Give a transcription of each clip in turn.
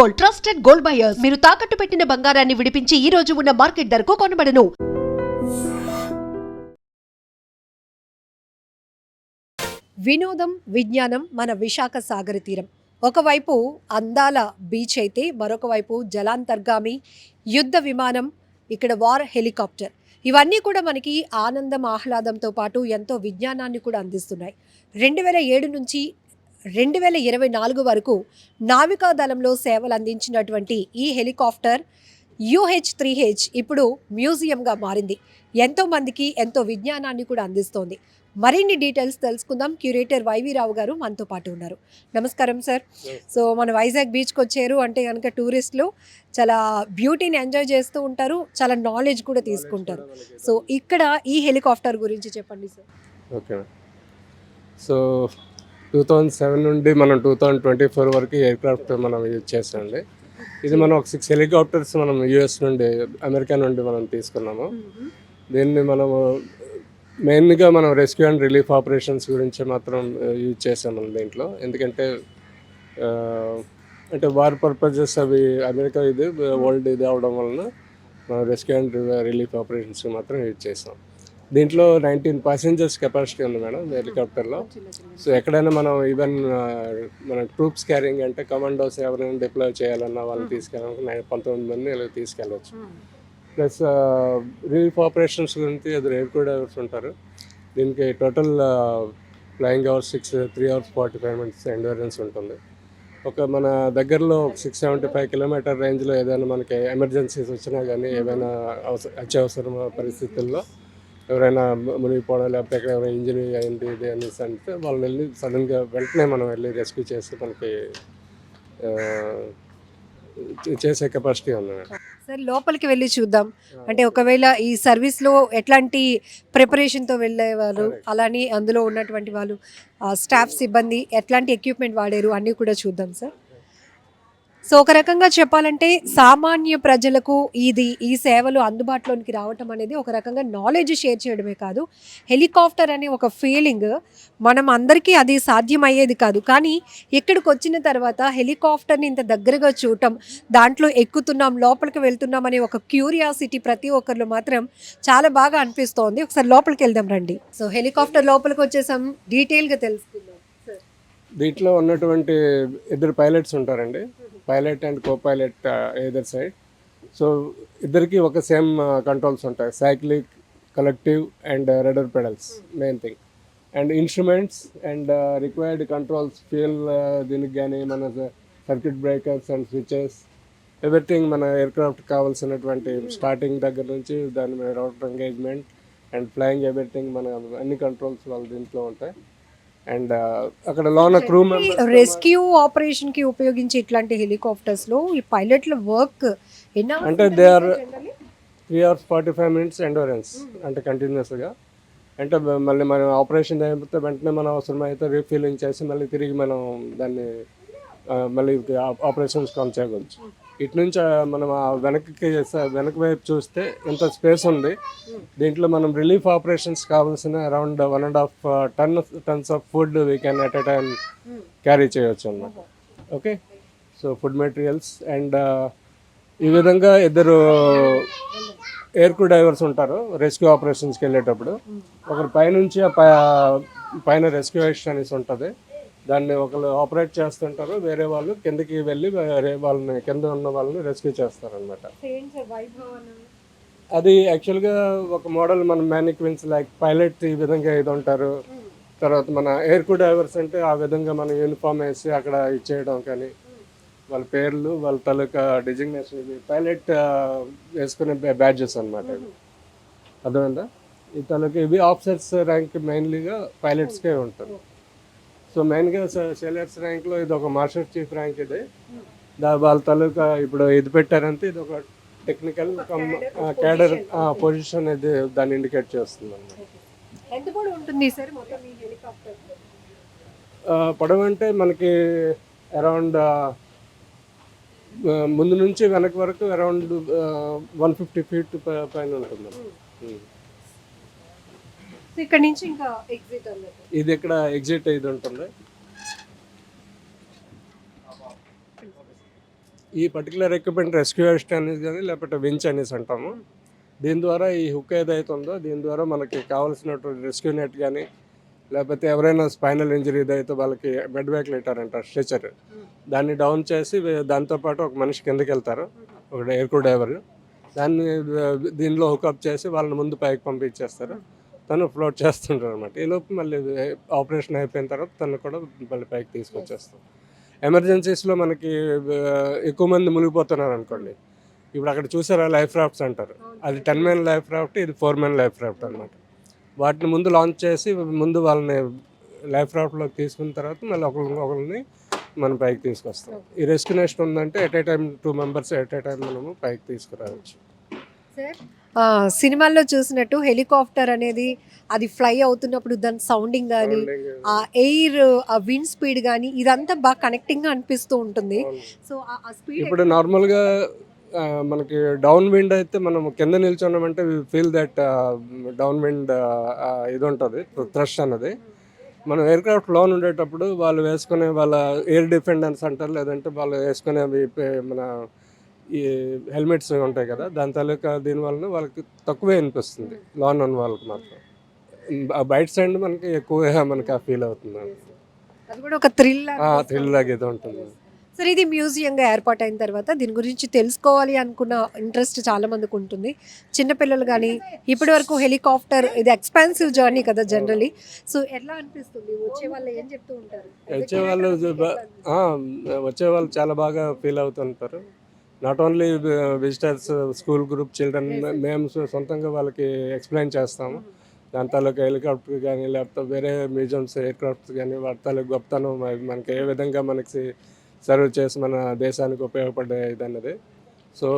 Gold trusted gold buyers. మీరు తాకట్టు పెట్టిన బంగారాన్ని విడిపించి ఈ రోజు ఉన్న మార్కెట్ ధరకు కొనబడను. వినోదం విజ్ఞానం మన విశాఖ సాగర తీరం. ఒకవైపు అందాల బీచ్ అయితే మరొక వైపు జలాంతర్గామి యుద్ధ విమానం ఇక్కడ వార్ హెలికాప్టర్. ఇవన్నీ కూడా మనకి ఆనందం ఆహ్లాదంతో పాటు ఎంతో విజ్ఞానాన్ని కూడా అందిస్తున్నాయి. రెండు వేల ఏడు నుంచి రెండు వేల ఇరవై నాలుగు వరకు నావికా దళంలో సేవలు అందించినటువంటి ఈ హెలికాప్టర్ యూహెచ్ త్రీ హెచ్ ఇప్పుడు మ్యూజియంగా మారింది. ఎంతో మందికి ఎంతో విజ్ఞానాన్ని కూడా అందిస్తోంది. మరిన్ని డీటెయిల్స్ తెలుసుకుందాం. క్యూరేటర్ వైవి రావు గారు మనతో పాటు ఉన్నారు. నమస్కారం సార్. సో మన వైజాగ్ బీచ్కి వచ్చారు అంటే కనుక టూరిస్టులు చాలా బ్యూటీని ఎంజాయ్ చేస్తూ ఉంటారు. చాలా నాలెడ్జ్ కూడా తీసుకుంటారు. సో ఇక్కడ ఈ హెలికాప్టర్ గురించి చెప్పండి sir. Okay so two thousand seven నుండి మనం టూ థౌజండ్ ట్వంటీ ఫోర్ వరకు ఎయిర్క్రాఫ్ట్ మనం యూజ్ చేసామండి ఇది మనం ఒక సిక్స్ హెలికాప్టర్స్ మనం యూఎస్ నుండి అమెరికా నుండి మనం తీసుకున్నాము. దీన్ని మనము మెయిన్గా మనం రెస్క్యూ అండ్ రిలీఫ్ ఆపరేషన్స్ గురించి మాత్రం యూజ్ చేసాం మనం దీంట్లో. ఎందుకంటే అంటే వార్ పర్పజెస్ అవి అమెరికా ఇది వరల్డ్ ఇది అవడం వలన మనం రెస్క్యూ అండ్ రిలీఫ్ ఆపరేషన్స్ మాత్రం యూజ్ చేసాం దీంట్లో నైన్టీన్ ప్యాసింజర్స్ కెపాసిటీ ఉంది మేడం హెలికాప్టర్లో. సో ఎక్కడైనా మనం ఈవెన్ మన ట్రూప్స్ క్యారింగ్ అంటే కమాండోస్ ఎవరైనా డిప్లాయ్ చేయాలన్నా వాళ్ళని తీసుకెళ్ళాలి నై- పంతొమ్మిది మంది ఇలా తీసుకెళ్ళవచ్చు ప్లస్ రిలీఫ్ ఆపరేషన్స్ గురించి అది ఎయిర్ డ్రైవర్స్ ఉంటారు. దీనికి total flying hours six three hours forty five minutes endurance ఉంటుంది. ఒక మన దగ్గరలో సిక్స్ సెవెంటీ ఫైవ్ కిలోమీటర్ రేంజ్లో ఏదైనా మనకి ఎమర్జెన్సీస్ వచ్చినా కానీ ఏమైనా అవసర అత్యవసర పరిస్థితుల్లో ఎవరైనా మునిగిపోవడం లేకపోతే ఎక్కడ ఎవరైనా ఇంజరీ అయింది ఇది అనేసి అంటే వాళ్ళని వెళ్ళి సడన్గా వెంటనే మనం వెళ్ళి రెస్క్యూ చేసి మనకి చేసే కెపాసిటీ ఉంది సార్ లోపలికి వెళ్ళి చూద్దాం. అంటే ఒకవేళ ఈ సర్వీస్లో ఎట్లాంటి ప్రిపరేషన్తో వెళ్ళేవారు అలానే అందులో ఉన్నటువంటి వాళ్ళు స్టాఫ్ సిబ్బంది ఎట్లాంటి ఎక్విప్మెంట్ వాడారు అన్నీ కూడా చూద్దాం సార్ సో ఒక రకంగా చెప్పాలంటే సామాన్య ప్రజలకు ఇది ఈ సేవలు అందుబాటులోనికి రావటం అనేది ఒక రకంగా నాలెడ్జ్ షేర్ చేయడమే కాదు. హెలికాప్టర్ అనే ఒక ఫీలింగ్ మనం అందరికీ అది సాధ్యమయ్యేది కాదు. కానీ ఇక్కడికి వచ్చిన తర్వాత హెలికాప్టర్ని ఇంత దగ్గరగా చూడటం దాంట్లో ఎక్కుతున్నాం లోపలికి వెళ్తున్నాం అనే ఒక క్యూరియాసిటీ ప్రతి ఒక్కరిలో మాత్రం చాలా బాగా అనిపిస్తోంది. ఒకసారి లోపలికి వెళ్దాం రండి. సో హెలికాప్టర్ లోపలికి వచ్చేసాం. డీటెయిల్గా తెలుసుకుందాం. దీంట్లో ఉన్నటువంటి ఇద్దరు పైలట్స్ ఉంటారండి. Pilot and copilot either side so ఇద్దరికి ఒక సేమ్ కంట్రోల్స్ uh, ఉంటాయి. Cyclic collective and rudder pedals main thing and instruments and required controls fuel దీనికి కానీ మన circuit breakers and switches everything మన ఎయిర్క్రాఫ్ట్ కావాల్సినటువంటి స్టార్టింగ్ దగ్గర నుంచి దాని మీద rotor engagement and flying everything మన అన్ని కంట్రోల్స్ వాళ్ళ దీంట్లో ఉంటాయి. అండ్ అక్కడ లోన క్రూ రెస్క్యూ ఆపరేషన్కి ఉపయోగించే ఇట్లాంటి హెలికాప్టర్స్లో ఈ పైలట్ల వర్క్ అంటే they are three hours forty five minutes endurance అంటే కంటిన్యూస్గా అంటే మళ్ళీ మనం ఆపరేషన్ అయిపోతే వెంటనే మనం అవసరమైతే రీఫీలింగ్ చేసి మళ్ళీ తిరిగి మనం దాన్ని ఆ, మళ్ళీ ఆపరేషన్స్ కొనసాగవచ్చు ఇటు నుంచి మనం ఆ వెనక్కి వెనక వైపు చూస్తే ఎంత స్పేస్ ఉంది. దీంట్లో మనం రిలీఫ్ ఆపరేషన్స్ కావాల్సిన around one and half ton tons of food we can at a time carry చేయవచ్చు అన్నమాట. Okay so food materials and ఈ విధంగా ఇద్దరు ఎయిర్ క్రూ డైవర్స్ ఉంటారు రెస్క్యూ ఆపరేషన్స్కి వెళ్ళేటప్పుడు. ఒకరు పైనుంచి ఆ పైన రెస్క్యూ అనేసి ఉంటుంది. దాన్ని ఒకరు ఆపరేట్ చేస్తుంటారు వేరే వాళ్ళు కిందకి వెళ్ళి వేరే వాళ్ళని కింద ఉన్న వాళ్ళని రెస్క్యూ చేస్తారనమాట అది యాక్చువల్గా ఒక మోడల్ మన మ్యానిక్విన్స్ లైక్ పైలట్ ఈ విధంగా ఇది ఉంటారు. తర్వాత మన ఎయిర్ క్రూ డ్రైవర్స్ అంటే ఆ విధంగా మన యూనిఫామ్ వేసి అక్కడ ఇచ్చేయడం కానీ వాళ్ళ పేర్లు వాళ్ళ తాలూకా డిజిగ్నేషన్ ఇది పైలట్ వేసుకునే బ్యాడ్జెస్ అనమాట ఇవి. అర్థమైందా? ఈ తాలూకా ఇవి ఆఫీసర్స్ ర్యాంక్ మెయిన్లీగా పైలట్స్కే ఉంటుంది. సో మెయిన్గా సెలర్స్ ర్యాంక్లో ఇది ఒక మార్షల్ చీఫ్ ర్యాంక్ ఇది. దా వాళ్ళ తాలూకా ఇప్పుడు ఇది పెట్టారంటే ఇది ఒక టెక్నికల్ క్యాడర్ పొజిషన్ ఇది దాన్ని ఇండికేట్ చేస్తుంది పొడవు అంటే మనకి అరౌండ్ ముందు నుంచి వెనక వరకు అరౌండ్ వన్ ఫిఫ్టీ ఫీట్ పైన ఉంటుంది. ఉమ్. ఇక్కడ నుంచి ఇంకా ఎగ్జిట్ అన్నట్టు ఇది ఇక్కడ ఎగ్జిట్ ఇది ఉంటుంది. ఈ పర్టికులర్ ఎక్విప్మెంట్ రెస్క్యూ అసిస్ట్ అనేది కానీ లేకపోతే వించ్ అనేసి అంటాము. దీని ద్వారా ఈ హుక్ ఏదైతే ఉందో దీని ద్వారా మనకి కావాల్సినటువంటి రెస్క్యూ నెట్ కానీ లేకపోతే ఎవరైనా స్పైనల్ ఇంజరీ ఏదైతే వాళ్ళకి బెడ్ బ్యాక్ లెటర్ అంటారు స్ట్రెచర్ దాన్ని డౌన్ చేసి దాంతోపాటు ఒక మనిషి కిందకి వెళ్తారు ఒక ఎయిర్కో డ్రైవర్ దాన్ని దీనిలో హుకప్ చేసి వాళ్ళని ముందు పైకి పంపించేస్తారు. తను ఫ్లోట్ చేస్తుంటారు అనమాట ఈలోపు మళ్ళీ ఆపరేషన్ అయిపోయిన తర్వాత తను కూడా మళ్ళీ పైకి తీసుకొచ్చేస్తాం ఎమర్జెన్సీస్లో మనకి ఎక్కువ మంది మునిగిపోతున్నారు అనుకోండి. ఇప్పుడు అక్కడ చూసారా లైఫ్ రాఫ్ట్స్ అంటారు. అది టెన్ మెన్ లైఫ్ రాఫ్ట్ ఇది ఫోర్ మెన్ లైఫ్ రాఫ్ట్ అనమాట వాటిని ముందు లాంచ్ చేసి ముందు వాళ్ళని లైఫ్ రాఫ్ట్లోకి తీసుకున్న తర్వాత మళ్ళీ ఒకరిని ఒకరిని మనం పైకి తీసుకొస్తాం. ఈ రెస్క్యూ నెస్ట్ ఉందంటే at a time two members at a time మనము పైకి తీసుకురావచ్చు. సినిమాల్లో చూసినట్టు హెలికాప్టర్ అనేది అది ఫ్లై అవుతున్నప్పుడు దాని సౌండింగ్ కానీ ఆ ఎయిర్ ఆ విండ్ స్పీడ్ కానీ ఇదంతా బాగా కనెక్టింగ్గా అనిపిస్తూ ఉంటుంది. సో ఆ స్పీడ్ ఇప్పుడు నార్మల్గా ఆ, మనకి డౌన్ విండ్ అయితే మనం కింద నిల్చున్నామంటే ఫీల్ దట్ డౌన్ విండ్ ఇది ఉంటుంది థ్రష్ అన్నది. మనం ఎయిర్ క్రాఫ్ట్ లోన్ ఉండేటప్పుడు వాళ్ళు వేసుకునే వాళ్ళ ఎయిర్ డిఫెండెన్స్ అంటారు లేదంటే వాళ్ళు వేసుకునే మన ఈ హెల్మెట్స్ ఉంటాయి కదా దాని తాలూకా దీని వలన వాళ్ళకి తక్కువే అనిపిస్తుంది. లోన్ ఉన్న వాళ్ళకి మాత్రం. బయట సైడ్ మనకి ఎక్కువగా మనకి ఆ ఫీల్ అవుతుంది. అది కూడా ఒక థ్రిల్ థ్రిల్ లాగా ఇది ఉంటుంది. సరే ఇది మ్యూజియం గా ఏర్పాటు అయిన తర్వాత దీని గురించి తెలుసుకోవాలి అనుకున్న ఇంట్రెస్ట్ చాలా మందికి ఉంటుంది. చిన్నపిల్లలు కానీ ఇప్పటి వరకు హెలికాప్టర్ ఇది ఎక్స్పాన్సివ్ జర్నీ కదా జనరలీ సో ఎట్లా అనిపిస్తుంది? వచ్చే వాళ్ళు ఏం చెప్తూ ఉంటారు? వచ్చే వాళ్ళు వచ్చే వాళ్ళు చాలా బాగా ఫీల్ అవుతుంటారు. Not only visitors school group children మేము సొంతంగా వాళ్ళకి ఎక్స్ప్లెయిన్ చేస్తాము. దాని తాలూకా హెలికాప్టర్ కానీ లేకపోతే వేరే మ్యూజియంస్ ఎయిర్ క్రాఫ్ట్స్ కానీ వాటి తాలూకు గొప్పతనం మనకి ఏ విధంగా మనకి సర్వ్ చేసి మన దేశానికి ఉపయోగపడే ఇది అన్నది సో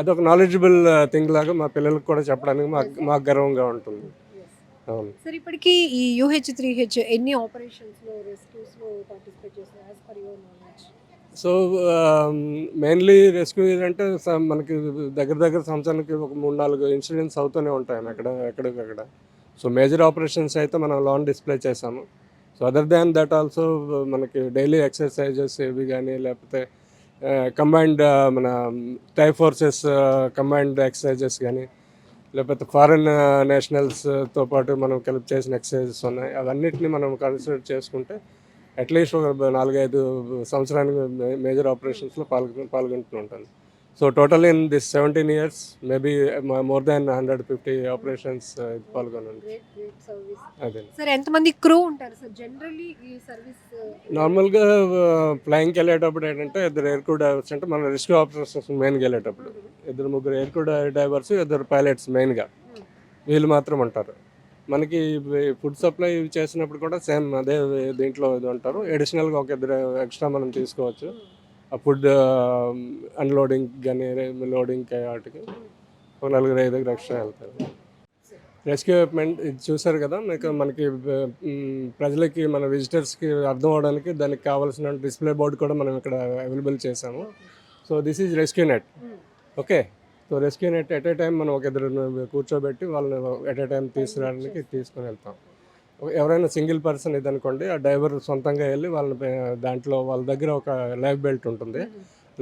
అదొక నాలెడ్జబుల్ థింగ్ లాగా మా పిల్లలకు కూడా చెప్పడానికి మాకు మాకు గర్వంగా ఉంటుంది. అవును. సరే ఇప్పటికి ఈ యూహెచ్ త్రీ హెచ్ ఎన్ని ఆపరేషన్స్లో రెస్క్యూస్లో పార్టిసిపేట్ చేస్తారు as per your knowledge so mainly rescue అంటే స- మనకి దగ్గర దగ్గర సంవత్సరానికి ఒక మూడు నాలుగు ఇన్సిడెంట్స్ అవుతూనే ఉంటాయి. అక్కడ ఎక్కడికక్కడ. సో మేజర్ ఆపరేషన్స్ అయితే మనం లాన్ డిస్ప్లే చేసాము so other than that also మనకి డైలీ ఎక్సర్సైజెస్ ఇవి కానీ లేకపోతే కంబైన్డ్ మన టై ఫోర్సెస్ కంబైన్డ్ ఎక్సర్సైజెస్ కానీ లేకపోతే ఫారెన్ నేషనల్స్తో పాటు మనం కలిపి చేసిన ఎక్సర్సైజెస్ ఉన్నాయి. అవన్నిటిని మనం కన్సిడర్ చేసుకుంటే అట్లీస్ట్ ఒక నాలుగైదు సంవత్సరానికి మేజర్ ఆపరేషన్స్లో పాల్గొ పాల్గొంటూ ఉంటాను. So total in this seventeen years maybe more than hundred fifty operations పాల్గొనండి. అదే. సార్ ఎంతమంది క్రూ ఉంటారు సార్? జనరల్లీ ఈ సర్వీస్ నార్మల్గా ఫ్లయింగ్కి వెళ్ళేటప్పుడు ఏంటంటే ఇద్దరు ఎయిర్ క్రూ డ్రైవర్స్ అంటే మన రెస్క్యూ ఆపరేషన్స్ మెయిన్గా వెళ్ళేటప్పుడు. ఇద్దరు ముగ్గురు ఎయిర్ క్రూ డ్రైవర్స్ ఇద్దరు పైలట్స్ మెయిన్గా. వీళ్ళు మాత్రం ఉంటారు. మనకి ఫుడ్ సప్లై చేసినప్పుడు కూడా సేమ్ అదే దీంట్లో ఇది ఉంటారు ఎడిషనల్గా ఒక ఇద్దరు ఎక్స్ట్రా మనం తీసుకోవచ్చు. ఆ ఫుడ్ అన్లోడింగ్ కానీ లోడింగ్ వాటికి ఒక నలుగురు ఐదుగురు ఎక్స్ట్రా వెళ్తారు. రెస్క్యూ ఎక్విప్మెంట్ ఇది చూసారు కదా మీకు మనకి ప్రజలకి మన విజిటర్స్కి అర్థం అవడానికి దానికి కావాల్సిన డిస్ప్లే బోర్డు కూడా మనం ఇక్కడ అవైలబుల్ చేసాము so this is rescue net. Okay? So rescue net at a time మనం ఒక ఇద్దరు కూర్చోబెట్టి వాళ్ళని ఎట్ ఏ టైం తీసుకురావడానికి తీసుకొని వెళ్తాం. ఎవరైనా సింగిల్ పర్సన్ ఇది అనుకోండి ఆ డ్రైవర్ సొంతంగా వెళ్ళి వాళ్ళని దాంట్లో వాళ్ళ దగ్గర ఒక లైఫ్ బెల్ట్ ఉంటుంది.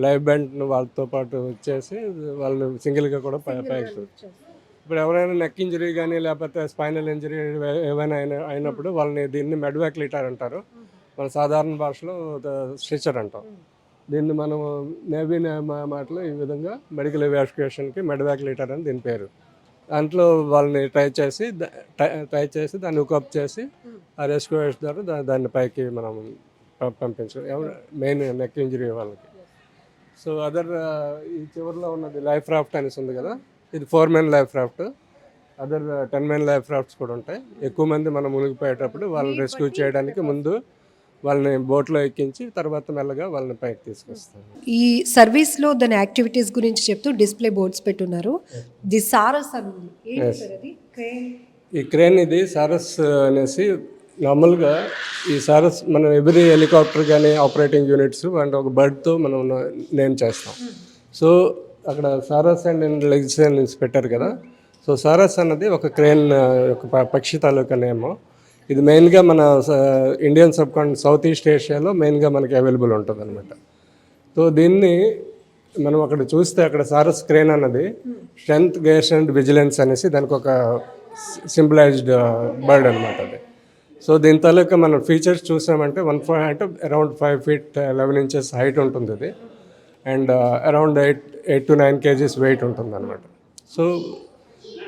లైఫ్ బెల్ట్ను వాళ్ళతో పాటు వచ్చేసి వాళ్ళని సింగిల్గా కూడా పై పైకి ఇప్పుడు ఎవరైనా నెక్ ఇంజరీ కానీ లేకపోతే స్పైనల్ ఇంజరీ ఏమైనా అయిన అయినప్పుడు వాళ్ళని దీన్ని మెడ్వాక్ లీటర్ అంటారు. మన సాధారణ భాషలో స్ట్రెచర్ అంటాం. దీన్ని మనం నేవీ మాటలో ఈ విధంగా మెడికల్ ఎవాక్యుయేషన్కి మెడ్వాక్ లీటర్ అని దీని పేరు. దాంట్లో వాళ్ళని ట్రై చేసి ట్రై- చేసి దాన్ని హుకప్ చేసి ఆ రెస్క్యూస్ ద్వారా దాన్ని పైకి మనం ప- పంపించాం ఎవరు? మెయిన్ నెక్ ఇంజరీ వాళ్ళకి. సో అదర్ ఈ చివరిలో ఉన్నది లైఫ్ రాఫ్ట్ అనేసి ఉంది కదా? ఇది four men life raft other ten men life rafts కూడా ఉంటాయి. ఎక్కువ మంది మనం మునిగిపోయేటప్పుడు వాళ్ళని రెస్క్యూ చేయడానికి ముందు వాళ్ళని బోట్లో ఎక్కించి తర్వాత మెల్లగా వాళ్ళని పైకి తీసుకొస్తాం ఈ సర్వీస్లో దాని యాక్టివిటీస్ గురించి చెప్తూ డిస్ప్లే బోర్డ్స్ పెట్టున్నారు. ది సారస్ అని ఉంది. ఈ క్రేన్ ఇది సారస్ అనేసి నార్మల్గా ఈ సారస్ మనం ఎవ్రీ హెలికాప్టర్ కానీ ఆపరేటింగ్ యూనిట్స్ అండ్ ఒక బర్డ్తో మనం నేమ్ చేస్తాం. సో అక్కడ సారస్ అండ్ లెగ్స్ అనేసి పెట్టారు కదా. సో సారస్ అన్నది ఒక క్రేన్ ఒక పక్షి తాలూకా నేమ్. ఇది మెయిన్గా మన Indian subcontinent south east ఏషియాలో మెయిన్గా మనకి అవైలబుల్ ఉంటుంది అనమాట సో దీన్ని మనం అక్కడ చూస్తే అక్కడ సారస్ క్రేన్ అన్నది స్ట్రెంత్ గేర్స్ అండ్ విజిలెన్స్ అనేసి దానికి ఒక సింబలైజ్డ్ బర్డ్ అనమాట అది. సో దీని తాలూకా మనం ఫీచర్స్ చూసామంటే వన్ ఫైవ్ అంటే around five feet eleven inches height ఉంటుంది ఇది and around eight eight to nine kgs weight ఉంటుంది అనమాట సో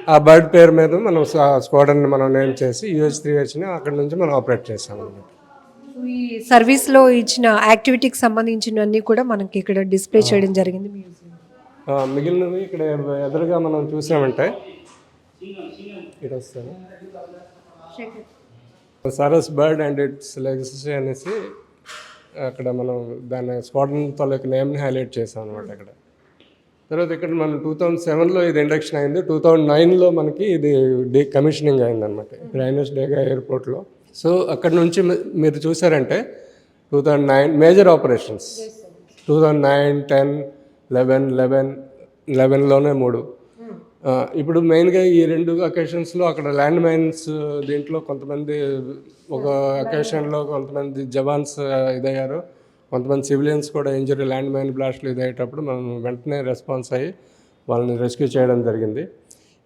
ఆ బర్డ్ పేరు మీద మనం స్క్వాడర్ని మనం నేమ్ చేసి యూహెచ్ త్రీ హెచ్ని అక్కడ నుంచి మనం ఆపరేట్ చేసాం అనమాట ఈ సర్వీస్లో ఇచ్చిన యాక్టివిటీకి సంబంధించినవన్నీ కూడా మనకి ఇక్కడ డిస్ప్లే చేయడం జరిగింది మిగిలినవి ఇక్కడ ఎదురుగా మనం చూసామంటే ఇక్కడ వస్తాను. Sarus bird and its legacy అనేసి అక్కడ మనం దాని స్క్వాడన్ తాలూకు నేమ్ని హైలైట్ చేసాం అనమాట అక్కడ తర్వాత ఇక్కడ మనం టూ థౌజండ్ సెవెన్లో ఇది ఇండక్షన్ అయింది. టూ థౌజండ్ నైన్లో మనకి ఇది డే కమిషనింగ్ అయిందనమాట రైనస్ డేగా ఎయిర్పోర్ట్లో. సో అక్కడ నుంచి మీరు చూసారంటే two thousand nine major operations. Two thousand nine ten eleven eleven లెవెన్లోనే మూడు. ఇప్పుడు మెయిన్గా ఈ రెండు అకేషన్స్లో అక్కడ ల్యాండ్ మైన్స్ దీంట్లో కొంతమంది ఒక అకేషన్లో కొంతమంది జవాన్స్ ఇదయ్యారు. కొంతమంది సివిలియన్స్ కూడా ఇంజరీ ల్యాండ్ మైన్ బ్లాస్ట్లు ఇదయ్యేటప్పుడు మనం వెంటనే రెస్పాన్స్ అయ్యి వాళ్ళని రెస్క్యూ చేయడం జరిగింది.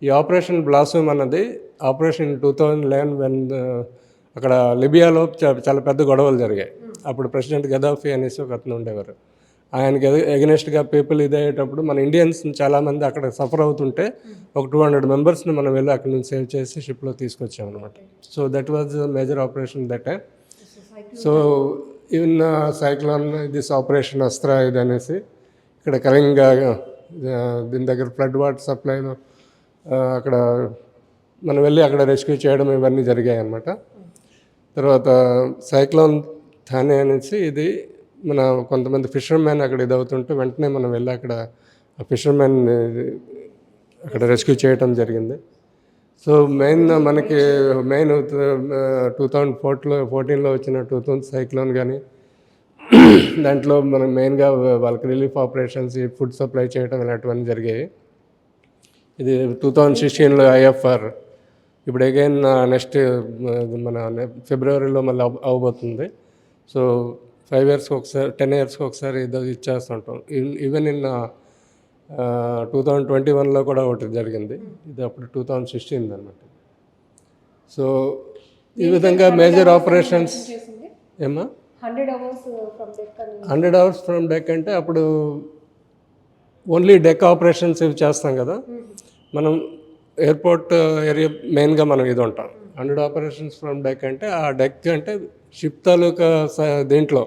ఈ ఆపరేషన్ బ్లాసూమ్ అన్నది operation two thousand eleven when అక్కడ లిబియాలో చాలా పెద్ద గొడవలు జరిగాయి. అప్పుడు ప్రెసిడెంట్ గదాఫీ అనేసి ఒక అతను ఉండేవారు. ఆయనకి ఎగనెస్ట్గా పీపుల్ ఇదయ్యేటప్పుడు మన ఇండియన్స్ చాలామంది అక్కడ సఫర్ అవుతుంటే ఒక టూ హండ్రెడ్ మెంబర్స్ని మనం వెళ్ళి అక్కడ నుంచి సేవ్ చేసి షిప్లో తీసుకొచ్చాం అనమాట so that was major operation that. So even cyclone this operation Astra ఇది అనేసి ఇక్కడ కరింగా దీని దగ్గర ఫ్లడ్ వాటర్ సప్లైలో అక్కడ మనం వెళ్ళి అక్కడ రెస్క్యూ చేయడం ఇవన్నీ జరిగాయి అన్నమాట తర్వాత సైక్లోన్ థానే అనేసి ఇది మన కొంతమంది ఫిషర్మెన్ అక్కడ ఇది అవుతుంటే వెంటనే మనం వెళ్ళి అక్కడ ఆ ఫిషర్మెన్ అక్కడ రెస్క్యూ చేయడం జరిగింది. సో మెయిన్ మనకి మెయిన్ టూ థౌజండ్ ఫోర్ట్లో ఫోర్టీన్లో వచ్చిన టూ థౌజండ్ సైక్లోన్ కానీ దాంట్లో మనం మెయిన్గా వాళ్ళకి రిలీఫ్ ఆపరేషన్స్ ఫుడ్ సప్లై చేయడం ఇలాంటివన్నీ జరిగాయి ఇది టూ థౌజండ్ సిక్స్టీన్లో ఐఎఫ్ఆర్ ఇప్పుడు అగైన్ నెక్స్ట్ మన ఫిబ్రవరిలో మళ్ళీ అవ- అవబోతుంది. సో ఫైవ్ ఇయర్స్కి ఒకసారి టెన్ ఇయర్స్కి ఒకసారి ఇది ఇచ్చేస్తుంటాం. Even in two thousand twenty వన్లో కూడా ఒకటి జరిగింది. ఇది అప్పుడు టూ థౌజండ్ సిక్స్టీన్ అనమాట సో ఈ విధంగా మేజర్ ఆపరేషన్స్ ఏమా hundred hours from deck hundred hours from deck అంటే అప్పుడు ఓన్లీ డెక్ ఆపరేషన్స్ ఇవి చేస్తాం కదా. మనం ఎయిర్పోర్ట్ ఏరియా మెయిన్గా మనం ఇది ఉంటాం. హండ్రెడ్ ఆపరేషన్స్ ఫ్రమ్ డెక్ అంటే ఆ డెక్ అంటే షిప్ తాలూకా దీంట్లో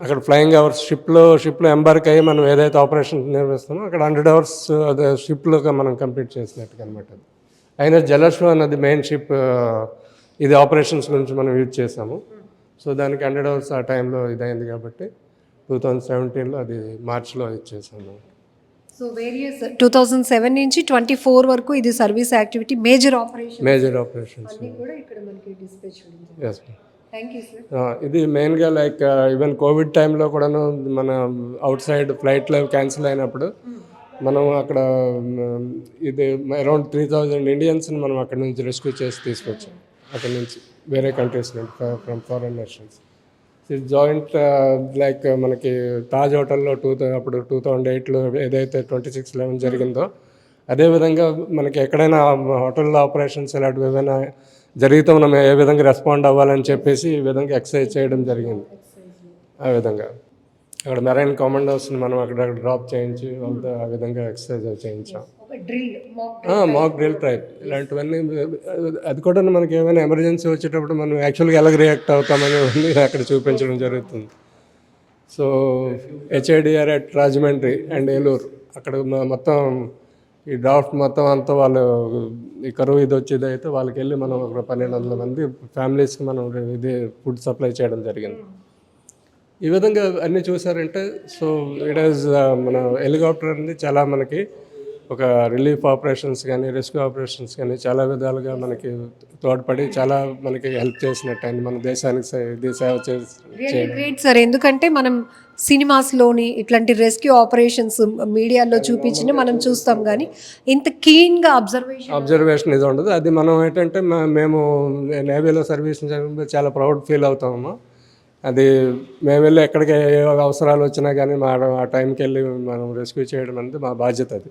అక్కడ ఫ్లయింగ్ అవర్స్ షిప్లో షిప్లో ఎంబార్క్ అయ్యి మనం ఏదైతే ఆపరేషన్ నిర్వహిస్తామో అక్కడ హండ్రెడ్ అవర్స్ అదే షిప్లోగా మనం కంప్లీట్ చేసినట్టుగా అనమాట అయినా జలశ్వ అన్నది మెయిన్ షిప్ ఇది ఆపరేషన్స్ గురించి మనం యూజ్ చేసాము సో దానికి హండ్రెడ్ అవర్స్ ఆ టైంలో ఇదైంది కాబట్టి టూ థౌజండ్ సెవెంటీన్లో అది మార్చ్లో ఇచ్చేసాము so various two thousand seven నుంచి ట్వంటీ ఫోర్ వరకు ఇది service activity major operation major operations. కూడా ఇక్కడ మనకి ఇది మెయిన్గా లైక్ ఈవెన్ కోవిడ్ టైంలో కూడాను మన అవుట్ సైడ్ ఫ్లైట్లు క్యాన్సిల్ అయినప్పుడు మనం అక్కడ ఇది అరౌండ్ త్రీ థౌజండ్ ఇండియన్స్ని మనం అక్కడ నుంచి రెస్క్యూ చేసి తీసుకొచ్చాం. అక్కడ నుంచి వేరే కంట్రీస్ నుంచి from foreign nations joint like మనకి తాజ్ హోటల్లో టూ అప్పుడు టూ థౌజండ్ ఎయిట్లో ఏదైతే ట్వంటీ సిక్స్ లెవెన్ జరిగిందో అదేవిధంగా మనకి ఎక్కడైనా హోటల్లో ఆపరేషన్స్ ఇలాంటివి ఏమైనా జరిగితే మనం ఏ విధంగా రెస్పాండ్ అవ్వాలని చెప్పేసి ఈ విధంగా ఎక్సర్సైజ్ చేయడం జరిగింది. ఆ విధంగా. అక్కడ మెరైన్ కమాండోస్ని మనం అక్కడ డ్రాప్ చేయించి వాళ్ళతో ఆ విధంగా ఎక్సర్సైజ్ చేయించాం. మాక్ డ్రిల్ టైప్ ఇలాంటివన్నీ అది కూడా మనకి ఏమైనా ఎమర్జెన్సీ వచ్చేటప్పుడు మనం యాక్చువల్గా ఎలా రియాక్ట్ అవుతామని అక్కడ చూపించడం జరుగుతుంది. So HIDR at Rajahmundry and Eluru అక్కడ మొత్తం ఈ డ్రాఫ్ట్ మొత్తం అంతా వాళ్ళు ఈ కరువు ఇది వచ్చేది అయితే వాళ్ళకి వెళ్ళి మనం ఒక పన్నెండు వందల మంది ఫ్యామిలీస్కి మనం ఇది ఫుడ్ సప్లై చేయడం జరిగింది. ఈ విధంగా అన్నీ చూసారంటే సో ఇట్ ఈస్ మన హెలికాప్టర్ అనేది చాలా మనకి ఒక రిలీఫ్ ఆపరేషన్స్ కానీ రెస్క్యూ ఆపరేషన్స్ కానీ చాలా విధాలుగా మనకి తోడ్పడి చాలా మనకి హెల్ప్ చేసినట్టు అయింది మన దేశానికి ఇది సేవ గ్రేట్ సార్ ఎందుకంటే మనం సినిమాస్లోని ఇట్లాంటి రెస్క్యూ ఆపరేషన్స్ మీడియాలో చూపించిన మనం చూస్తాం కానీ ఇంత కీన్గా అబ్జర్వేషన్ అబ్జర్వేషన్ ఇది ఉండదు. అది మనం ఏంటంటే మేము నేవీలో సర్వీస్ చాలా ప్రౌడ్ ఫీల్ అవుతాము. అది మేము వెళ్ళి ఎక్కడికి ఏ అవసరాలు వచ్చినా కానీ మా ఆ టైంకి వెళ్ళి మనం రెస్క్యూ చేయడం అనేది మా బాధ్యత అది.